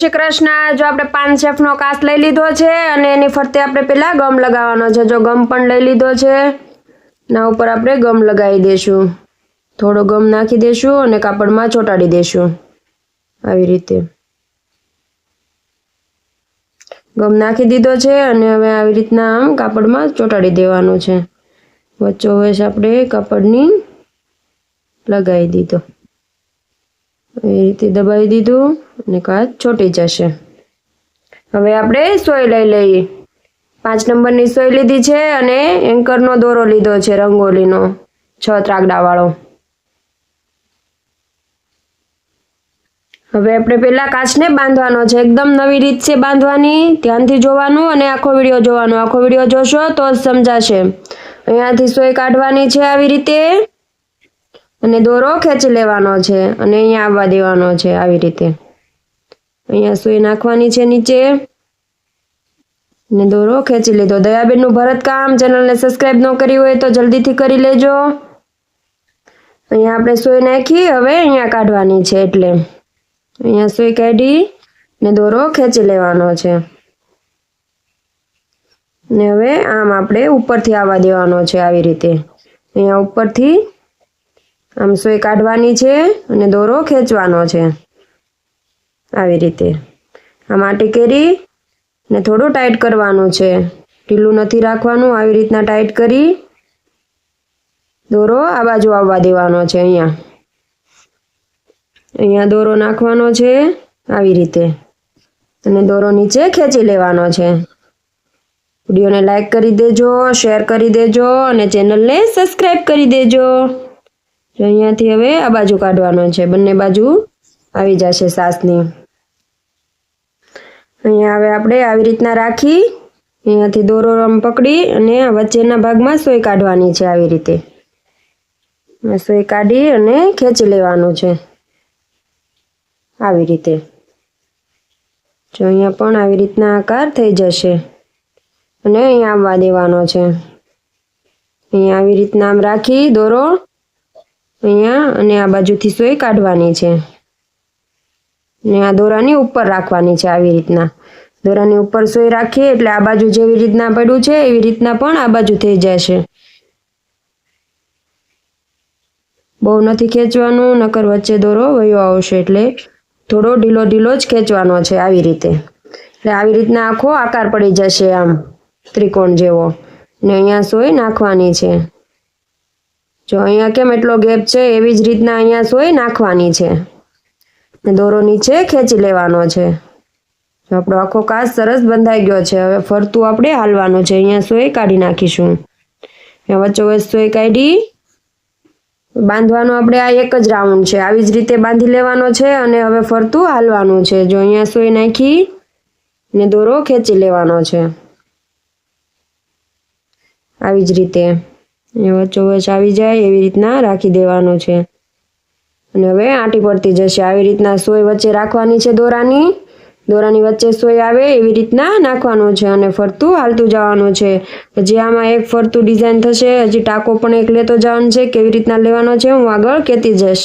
શ્રી કૃષ્ણ જો આપણે પાન શેફનો કાચ લઈ લીધો છે અને એની ફરતે આપણે પેલા ગમ લગાવવાનો છે. જો ગમ પણ લઈ લીધો છે ના ઉપર આપણે ગમ લગાવી દેશું. થોડો ગમ નાખી દેશું અને કાપડમાં ચોંટાડી દેશું. આવી રીતે. ગમ નાખી દીધો છે અને હવે આવી રીતના આમ કાપડમાં ચોંટાડી દેવાનું છે. વચ્ચોવચ આપણે કાપડની લગાવી દીધો. એ રીતે દબાવી દીધું. અને કાચ છોટી જશે. હવે આપણે સોય લઈ લઈએ. પાંચ નંબરની સોય લીધી છે અને એન્કરનો દોરો લીધો છે રંગોલીનો, છ ત્રાગડાવાળો. હવે આપણે પેલા કાચને બાંધવાનો છે. એકદમ નવી રીત છે બાંધવાની. ધ્યાનથી જોવાનું અને આખો વીડિયો જોવાનો. આખો વીડિયો જોશો તો જ સમજાશે. અહીંયાથી સોય કાઢવાની છે આવી રીતે. અને દોરો ખેંચી લેવાનો છે અને અહીંયા આવવા દેવાનો છે આવી રીતે. અહીંયા સુઈ નાખવાની છે નીચે. ને દોરો ખેંચી લીધો. દયાબેનનું ભરતકામ ચેનલને સબસ્ક્રાઇબ ન કરી હોય તો જલ્દીથી કરી લેજો. અહીંયા આપણે સુઈ નાખી. હવે અહીંયા કાઢવાની છે એટલે. અહીંયા સુઈ કાઢી ને દોરો ખેંચી લેવાનો છે. ને હવે આમ આપણે ઉપરથી આવવા દેવાનો છે આવી રીતે. અહીંયા ઉપરથી આમ સોય કાઢવાની છે અને દોરો ખેંચવાનો છે. આવી રીતે. આ માટી કરી ને થોડું ટાઈટ કરવાનું છે. ઢીલું નથી રાખવાનું, આવી રીતના ટાઈટ કરી દોરો આ બાજુ આવવા દેવાનો છે અહીંયા. અહીંયા દોરો નાખવાનો છે આવી રીતે. અને દોરો નીચે ખેંચી લેવાનો છે. વિડીયોને લાઈક કરી દેજો, શેર કરી દેજો અને ચેનલને સબસ્ક્રાઈબ કરી દેજો. અહીંયાથી હવે આ બાજુ કાઢવાનો છે. બંને બાજુ આવી જશે સાસની. અહીંયા હવે આપણે આવી રીતના રાખી, અહીંયાથી દોરો આમ પકડી અને વચ્ચેના ભાગમાં સોય કાઢવાની છે આવી રીતે. સોય કાઢી અને ખેંચી લેવાનું છે. આવી રીતે. જો અહીંયા પણ આવી રીતના આકાર થઈ જશે. અને અહીંયા આવવા દેવાનો છે. અહીંયા આવી રીતના આમ રાખી, દોરો, અહીંયા અને આ બાજુથી સોય કાઢવાની છે. ને આ દોરાની ઉપર રાખવાની છે આવી રીતના. દોરાની ઉપર સોય રાખીએ એટલે આ બાજુ જેવી રીતના પડ્યું છે, એવી રીતના પણ આ બાજુ થઈ જશે. બહુ નથી ખેંચવાનું, નકર વચ્ચે દોરો વયો આવશે એટલે થોડો ઢીલો ઢીલો જ ખેંચવાનો છે આવી રીતે. એટલે આવી રીતના આખો આકાર પડી જશે આમ, ત્રિકોણ જેવો. ને અહીંયા સોય નાખવાની છે. જો અહીંયા કેમ એટલો ગેપ છે, એવી જ રીતના અહીંયા સોય નાખવાની છે. દોરો નીચે ખેંચી લેવાનો છે. આપણો આખો કાચ સરસ બંધાઈ ગયો છે. હવે ફરતું આપણે હાલવાનું છે. અહીંયા સોય કાઢી નાખીશું. અહીંયા વચ્ચોવચ સોય કાઢી બાંધવાનો આપણે આ એક જ રાઉન્ડ છે. આવી જ રીતે બાંધી લેવાનો છે અને હવે ફરતું હાલવાનું છે. જો અહીંયા સોય નાખી ને દોરો ખેંચી લેવાનો છે. આવી જ રીતે. એ વચ્ચોવચ આવી જાય એવી રીતના રાખી દેવાનું છે. અને હવે આંટી પડતી જશે. આવી રીતના સોય વચ્ચે રાખવાની છે દોરાની. દોરાની વચ્ચે સોય આવે એવી રીતના નાખવાનું છે અને ફરતું હાલતું જવાનું છે. પછી આમાં એક ફરતું ડિઝાઇન થશે. હજી ટાંકો પણ એક લેતો જવાનો છે. કેવી રીતના લેવાનો છે હું આગળ કહેતી જઈશ.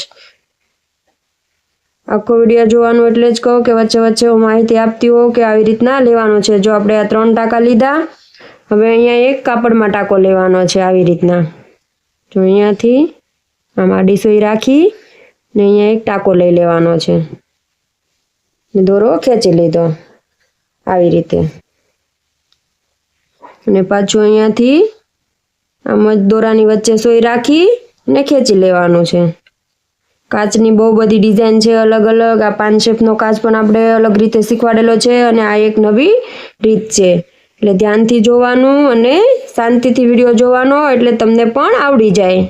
આખો વીડિયો જોવાનું એટલે જ કહું કે વચ્ચે વચ્ચે હું માહિતી આપતી હોઉં કે આવી રીતના લેવાનું છે. જો આપણે આ ત્રણ ટાંકા લીધા, હવે અહીંયા એક કાપડમાં ટાંકો લેવાનો છે આવી રીતના. જો અહીંયાથી આમાં સોય રાખી ને અહીંયા એક ટાંકો લઈ લેવાનો છે. દોરો ખેંચી લીધો. આવી રીતે. અને પાછું અહીંયાથી આમ જ દોરાની વચ્ચે સોય રાખી ને ખેંચી લેવાનું છે. કાચની બહુ બધી ડિઝાઇન છે અલગ અલગ. આ પાન શેપનો કાચ પણ આપણે અલગ રીતે શીખવાડેલો છે અને આ એક નવી રીત છે. એટલે ધ્યાનથી જોવાનું અને શાંતિથી વીડિયો જોવાનો એટલે તમને પણ આવડી જાય.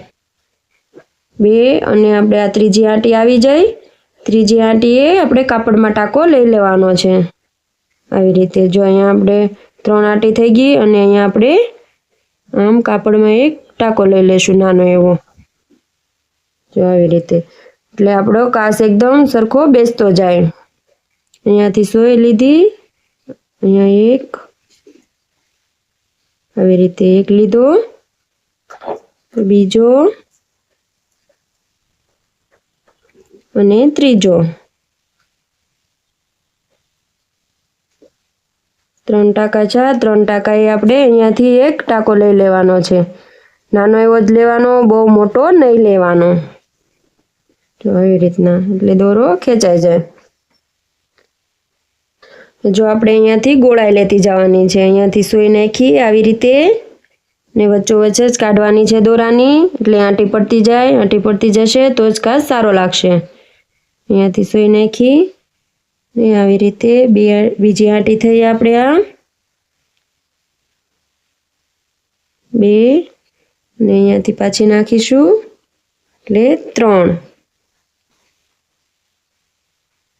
બે અને આપણે આ ત્રીજી આંટી આવી જાય. ત્રીજી આંટીએ આપણે કાપડમાં ટાંકો લઈ લેવાનો છે. આવી રીતે જો અહીંયા આપણે ત્રણ આંટી થઈ ગઈ અને અહીંયા આપણે આમ કાપડમાં એક ટાંકો લઈ લેશું, નાનો એવો. જો આવી રીતે. એટલે આપણો કાસ એકદમ સરખો બેસતો જાય. અહીંયાથી સોય લીધી. અહીંયા એક. આવી રીતે એક લીધો. બીજો. અને ત્રીજો. ત્રણ ટાંકા છે ત્રણ ટાંકા એ આપણે અહીંયાથી એક ટાંકો લઈ લેવાનો છે. નાનો એવો જ લેવાનો, બહુ મોટો નહીં લેવાનો. જો આવી રીતના, એટલે દોરો ખેંચાઈ જાય. જો આપણે અહીંયાથી ગોળાઈ લેતી જવાની છે, અહીંયાથી સુઈ નાખી, આવી રીતે ને વચ્ચો વચ્ચે જ કાઢવાની છે દોરાની, એટલે આંટી પડતી જાય, આંટી પડતી જશે તો જ કાચ સારો લાગશે. અહીંયાથી સોઈ નાખી. ને આવી રીતે બે બીજી આંટી થઈ આપણે આ. બે. ને અહીંયાથી પાછી નાખીશું. એટલે ત્રણ.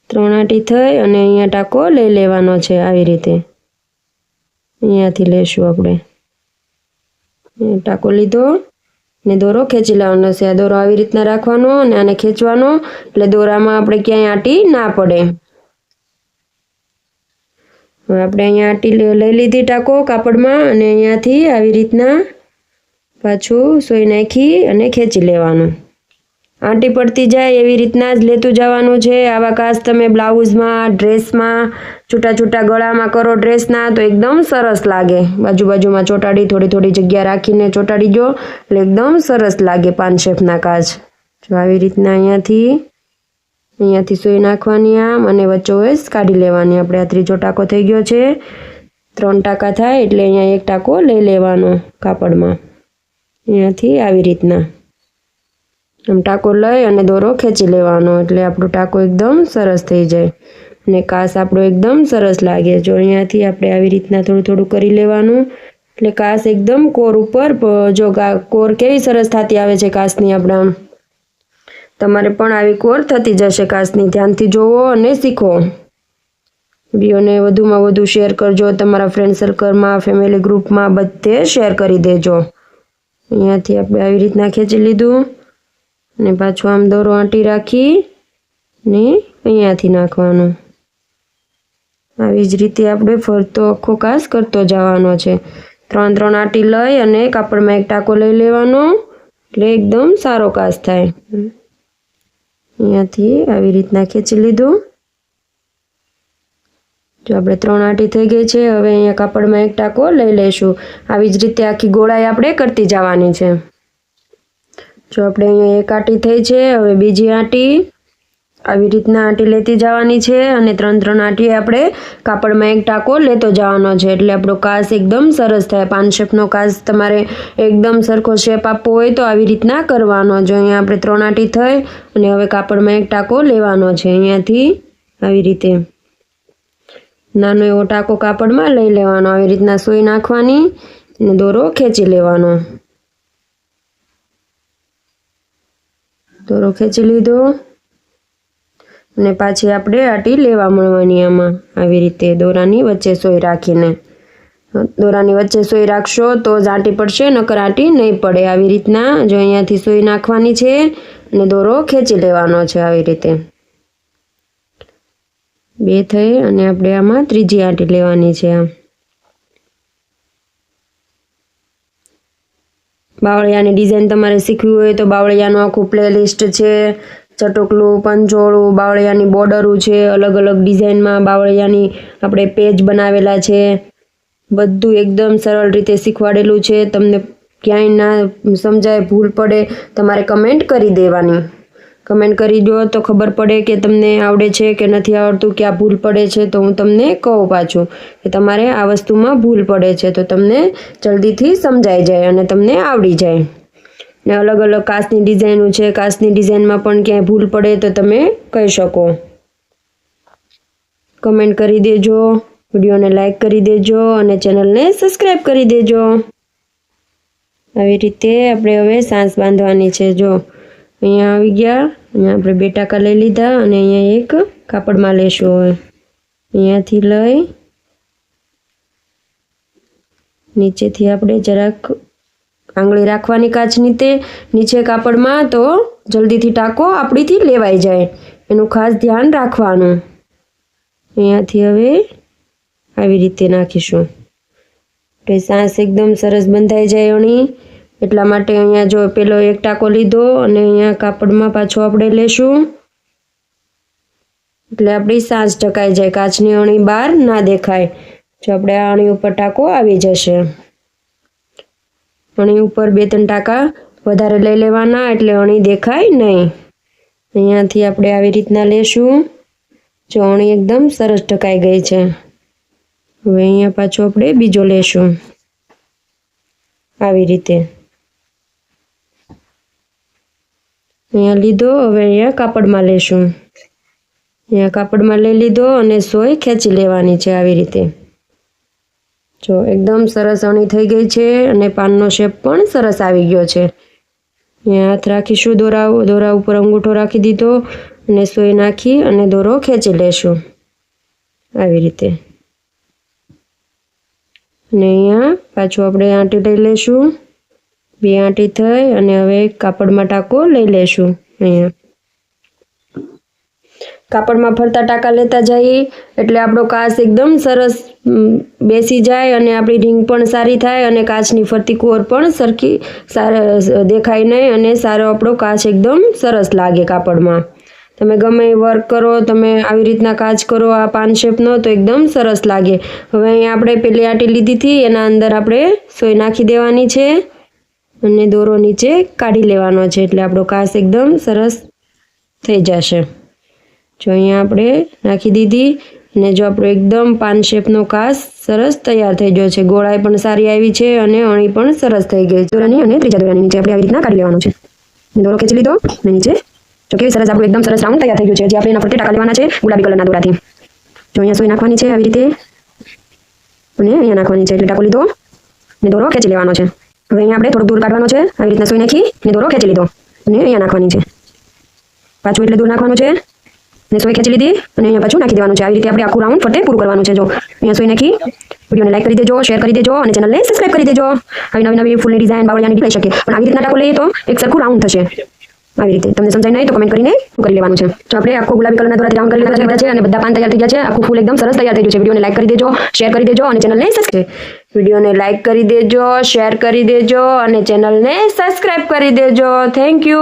ત્રણ આંટી થઈ અને અહીંયા ટાંકો લઈ લેવાનો છે આવી રીતે. અહીંયાથી લેશું આપણે. ટાંકો લીધો. ને દોરો ખેંચી લેવાનો છે. આ દોરો આવી રીતના રાખવાનો અને આને ખેંચવાનો. એટલે દોરામાં આપણે ક્યાંય આંટી ના પડે. આપણે અહીંયા આંટી લઈ લીધી ટાંકો કાપડમાં અને અહીંયાથી આવી રીતના પાછું સોઈ નાખી અને ખેંચી લેવાનું. આંટી પડતી જાય એવી રીતના જ લેતું જવાનું છે. આવા કાચ તમે બ્લાઉઝમાં, ડ્રેસમાં છૂટા છૂટા ગળામાં કરો ડ્રેસના તો એકદમ સરસ લાગે. બાજુ બાજુમાં ચોટાડી થોડી થોડી જગ્યા રાખીને ચોટાડી દો, એટલે એકદમ સરસ લાગે પાન શેપના કાચ. જો આવી રીતના અહીંયાથી અહીંયાથી સૂઈ નાખવાની આમ અને વચ્ચોવચ કાઢી લેવાની. આપણે આ ત્રીજો ટાંકો થઈ ગયો છે. ત્રણ ટાંકા થાય એટલે અહીંયા એક ટાંકો લઈ લેવાનો કાપડમાં. અહીંયાથી આવી રીતના. આમ ટાંકો લઈ અને દોરો ખેંચી લેવાનો. એટલે આપણો ટાંકો એકદમ સરસ થઈ જાય. અને કાસ આપણો એકદમ સરસ લાગે. જો અહીંયાથી આપણે આવી રીતના થોડું થોડું કરી લેવાનું. એટલે કાસ એકદમ કોર ઉપર જો કોર કેવી સરસ થતી આવે છે કાસની આપણે તમારે પણ આવી કોર થતી જશે કાસની. ધ્યાનથી જોવો અને શીખો. વિડીયોને વધુમાં વધુ શેર કરજો. તમારા ફ્રેન્ડ સર્કલમાં ફેમિલી ગ્રુપમાં બધે શેર કરી દેજો. અહીંયાથી આપણે આવી રીતના ખેંચી લીધું. અને પાછું આમ દોરો આંટી રાખી ને અહીંયાથી નાખવાનું. આવી જ રીતે આપણે ફરતો આખો કાસ કરતો જવાનો છે. ત્રણ ત્રણ આંટી લઈ અને કાપડમાં એક ટાંકો લઈ લેવાનો. એટલે એકદમ સારો કાસ થાય. અહીંયાથી આવી રીતના ખેંચી લીધું. જો આપણે ત્રણ આંટી થઈ ગઈ છે, હવે અહીંયા કાપડમાં એક ટાંકો લઈ લઈશું. આવી જ રીતે આખી ગોળાઈ આપણે કરતી જવાની છે. જો આપણે અહીંયા એક આંટી થઈ છે, હવે બીજી આંટી આવી રીતના આંટી લેતી જવાની છે અને ત્રણ ત્રણ આંટી આપણે કાપડમાં એક ટાંકો લેતો જવાનો છે. એટલે આપણો કાસ એકદમ સરસ થાય. પાન શેપનો કાસ તમારે એકદમ સરખો શેપ આપવો હોય તો આવી રીતના કરવાનો જો અહીંયા આપણે ત્રણ આંટી થઈ અને હવે કાપડમાં એક ટાંકો લેવાનો છે અહીંયાથી આવી રીતે. નાનો એવો ટાંકો કાપડમાં લઈ લેવાનો. આવી રીતના સોઈ નાખવાની અને દોરો ખેંચી લેવાનો. દોરો ખેંચી લીધો. અને પાછી આપણે આટી લેવા મળવાની આમાં. આવી રીતે દોરાની વચ્ચે સોય રાખીને. દોરાની વચ્ચે સોય રાખશો તો જ આંટી પડશે, નકર આંટી નહીં પડે. આવી રીતના જો અહીંયાથી સોય નાખવાની છે અને દોરો ખેંચી લેવાનો છે આવી રીતે. બે થઈ અને આપણે આમાં ત્રીજી આંટી લેવાની છે આમ. બાવળિયાની ડિઝાઇન તમારે શીખવી હોય તો બાવળિયાનું આખું પ્લેલિસ્ટ છે, ચટોકલું પંચોળું બાવળિયાની બોર્ડરું છે અલગ અલગ ડિઝાઇનમાં બાવળિયાની આપણે પેજ બનાવેલા છે. બધું એકદમ સરળ રીતે શીખવાડેલું છે. તમને ક્યાંય ના સમજાય, ભૂલ પડે, તમારે કમેન્ટ કરી દેવાની. કમેન્ટ કરી દો તો ખબર પડે કે તમને આવડે છે કે નથી આવડતું ક્યાં ભૂલ પડે છે, તો હું તમને કહું પાછું કે તમારે આ વસ્તુમાં ભૂલ પડે છે, તો તમને જલ્દીથી સમજાઈ જાય અને તમને આવડી જાય. ને અલગ અલગ કાચની ડિઝાઇનો છે કાચની ડિઝાઇનમાં પણ ક્યાંય ભૂલ પડે તો તમે કહી શકો. કમેન્ટ કરી દેજો, વિડીયોને લાઇક કરી દેજો અને ચેનલને સબસ્ક્રાઈબ કરી દેજો. આવી રીતે આપણે હવે સાંસ બાંધવાની છે, જો. અહીંયા આવી ગયા. અહીંયા આપણે બે ટાંકા લઈ લીધા અને અહીંયા એક કાપડમાં લેશું હવે. અહીંયાથી લઈ નીચેથી આપણે જરાક આંગળી રાખવાની કાચની તે નીચે કાપડમાં તો જલ્દીથી ટાંકો આપણીથી લેવાઈ જાય. એનું ખાસ ધ્યાન રાખવાનું. અહીંયાથી હવે આવી રીતે નાખીશું. સાસ એકદમ સરસ બંધાઈ જાય એની. એટલા માટે અહીંયા જો પેલો એક ટાંકો લીધો અને અહીંયા કાપડમાં પાછો આપણે લેશું. એટલે આપણી સાંજ ઢકાઈ જાય, કાચની અણી બહાર ના દેખાય. જો આપણે આ અણી ઉપર ટાંકો આવી જશે. અણી ઉપર બે ત્રણ ટાંકા વધારે લઈ લેવાના એટલે અણી દેખાય નહીં. અહીંયાથી આપણે આવી રીતના લેશું. જો અણી એકદમ સરસ ઢકાઈ ગઈ છે. હવે અહીંયા પાછો આપણે બીજો લેશું. આવી રીતે. અહીંયા લીધો, હવે અહીંયા કાપડમાં લેશું. અહીંયા કાપડમાં લઈ લીધો અને સોય ખેંચી લેવાની છે આવી રીતે. જો, એકદમ સરસ અણી થઈ ગઈ છે અને પાનનો શેપ પણ સરસ આવી ગયો છે. અહીંયા હાથ રાખીશું, દોરા દોરા ઉપર અંગૂઠો રાખી દીધો અને સોય નાખી અને દોરો ખેંચી લેશું. આવી રીતે. અને અહીંયા પાછું આપણે આંટી લઈ લેશું. બે આંટી થઈ અને હવે કાપડમાં ટાંકો લઈ લેશું અહીંયા. કાપડમાં ફરતા ટાંકા લેતા જઈએ એટલે આપણો કાચ એકદમ સરસ બેસી જાય અને આપણી રીંગ પણ સારી થાય અને કાચની ફરતી કોર પણ સરખી સારા, દેખાય નહીં અને સારો આપણો કાચ એકદમ સરસ લાગે કાપડમાં. તમે ગમે વર્ક કરો, તમે આવી રીતના કાચ કરો, આ પાન શેપનો, તો એકદમ સરસ લાગે. હવે અહીંયા આપણે પેલી આટી લીધી હતી, એના અંદર આપણે સોય નાખી દેવાની છે. અને દોરો નીચે કાઢી લેવાનો છે એટલે આપણો કાસ એકદમ સરસ થઈ જશે. જો અહીંયા આપણે નાખી દીધી અને જો આપણો એકદમ પાન શેપનો કાસ સરસ તૈયાર થઈ ગયો છે. ગોળાઈ પણ સારી આવી છે અને અણી પણ સરસ થઈ ગઈ દોરાની અને ત્રીજા દોરાની નીચે આપણે આવી રીતના કાઢી લેવાનો છે. દોરો ખેંચી લીધો અને નીચે જો કેવી સરસ આપણું એકદમ સરસ રાઉન્ડ તૈયાર થઈ ગયું છે. જે આપણે એના ફરતે ટાંકા લેવાના છે ગુલાબી કલરના દોરાથી. જો અહીંયા સોય નાખવાની છે આવી રીતે. અને અહીંયા નાખવાની છે. એટલે ટાંકો લીધો અને દોરો ખેંચી લેવાનો છે. હવે અહીંયા આપણે થોડુંક દૂર કાઢવાનો છે. આવી રીતના સોય નાખી અને દોરો ખેંચી લીધો. અને અહીંયા નાખવાની છે. પાછું એટલે દૂર નાખવાનું છે. ને સોય ખેંચી લીધી અને અહીંયા પાછું નાખી દેવાનું છે. આવી રીતે આપણે આખું રાઉન્ડ ફરતે પૂરું કરવાનું છે. જો, અહીંયા સોય નાખી. વિડીયોને લાઈક કરી દેજો શેર કરી દેજો અને ચેનલને સબસ્ક્રાઈબ કરી દેજો. આવી નવી નવી ફૂલની ડિઝાઇન બાવળિયાની લઈ શકે. પણ આવી રીતના ટાકો લઈએ તો એક સરખું રાઉન્ડ થશે. આવી રીતે. તમને સમજાય નહીં તો કમેન્ટ કરીને કરી લેવાનું છે. તો આપણે આખો ગુલાબી કલરના દ્વારા રાઉન્ડ કરી લીધા છે અને બધા પાન તૈયાર થઈ ગયા છે. આખું ફૂલ એકદમ સરસ તૈયાર થઈ ગયું છે. વિડીયોને લાઈક કરી દેજો શેર કરી દેજો અને ચેનલને સબસ્ક્રાઇબ વિડીયોને લાઇક કરી દેજો શેર કરી દેજો અને ચેનલને સબસ્ક્રાઈબ કરી દેજો. Thank you